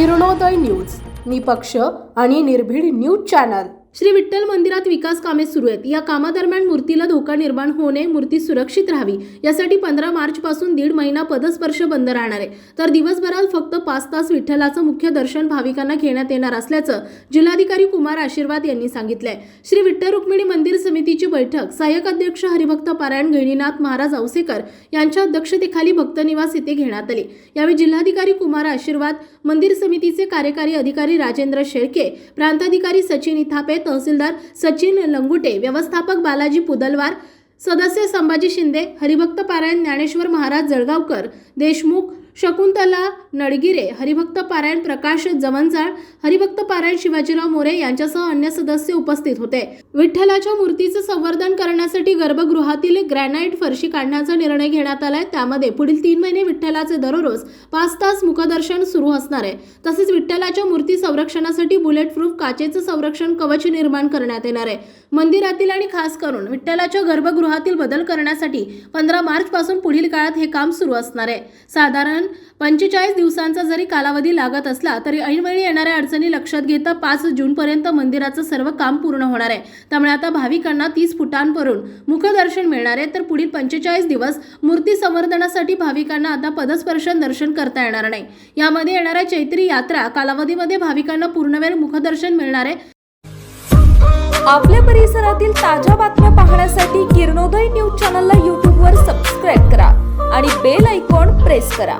Kiranoday news निपक्ष आणि निर्भीड न्यूज चॅनल. श्री विठ्ठल मंदिरात विकास कामे सुरू आहेत. या कामादरम्यान मूर्तीला धोका निर्माण होऊ नये मूर्ती सुरक्षित राहावी यासाठी पंधरा मार्च पासून दीड महिना पदस्पर्श बंद राहणार आहे. तर दिवसभरात फक्त पाच तास विठ्ठलाचं मुख्य दर्शन भाविकांना घेण्यात येणार असल्याचं जिल्हाधिकारी कुमार आशीर्वाद यांनी सांगितलंय. श्री विठ्ठल रुक्मिणी मंदिर समिती बैठक. सहाय्यक अध्यक्ष हरिभक्त पारायण गहिनीनाथ महाराज औसेकर यांच्या अध्यक्षतेखाली भक्तनिवास येथे घेण्यात आली. यावेळी जिल्हाधिकारी कुमार आशीर्वाद मंदिर समितीचे कार्यकारी अधिकारी राजेंद्र शेळके प्रांताधिकारी सचिन इथापे तहसीलदार सचिन लंगुटे व्यवस्थापक बालाजी पुदलवार सदस्य संभाजी शिंदे हरिभक्त पारायण ज्ञानेश्वर महाराज जळगावकर देशमुख शकुंतला नडगिरे हरिभक्त पारायण प्रकाश जवंजाळ हरिभक्त पारायण शिवाजीराव मोरे यांच्यासह अन्य सदस्य उपस्थित होते. विठ्ठलाच्या मूर्तीचं संवर्धन करण्यासाठी गर्भगृहातील ग्रॅनाइट फरशी काढण्याचा निर्णय घेण्यात आलाय. त्यामध्ये पुढील तीन महिने विठ्ठलाचे दररोज पाच तास मुखदर्शन सुरू असणार आहे. तसेच विठ्ठलाच्या मूर्ती संरक्षणासाठी बुलेट प्रूफ काचेचं संरक्षण कवच निर्माण करण्यात येणार आहे. मंदिरातील आणि खास करून विठ्ठलाच्या गर्भगृहातील बदल करण्यासाठी पंधरा मार्च पासून पुढील काळात हे काम सुरू असणार आहे. साधारण पंचेचाळीस दिवसांचा जरी कालावधी लागत असला तरी ऐनवेळी येणाऱ्या अडचणी लक्षात घेता पाच जूनपर्यंत मंदिराचं सर्व काम पूर्ण होणार आहे. त्यामुळे आता भाविकांना तीस फुटांवरून मुखदर्शन मिळणार आहे. तर पुढील पंचेचाळीस दिवस मूर्ती संवर्धनासाठी भाविकांना आता पदस्पर्शन दर्शन करता येणार नाही. यामध्ये येणाऱ्या चैत्री यात्रा कालावधीमध्ये भाविकांना पूर्णवेळ मुखदर्शन मिळणार आहे. आपल्या परिसरातील ताज्या बातम्या पाहण्यासाठी किरणोदय न्यूज चॅनलला यूट्यूबवर सबस्क्राईब करा आणि बेल ऐकॉन प्रेस करा.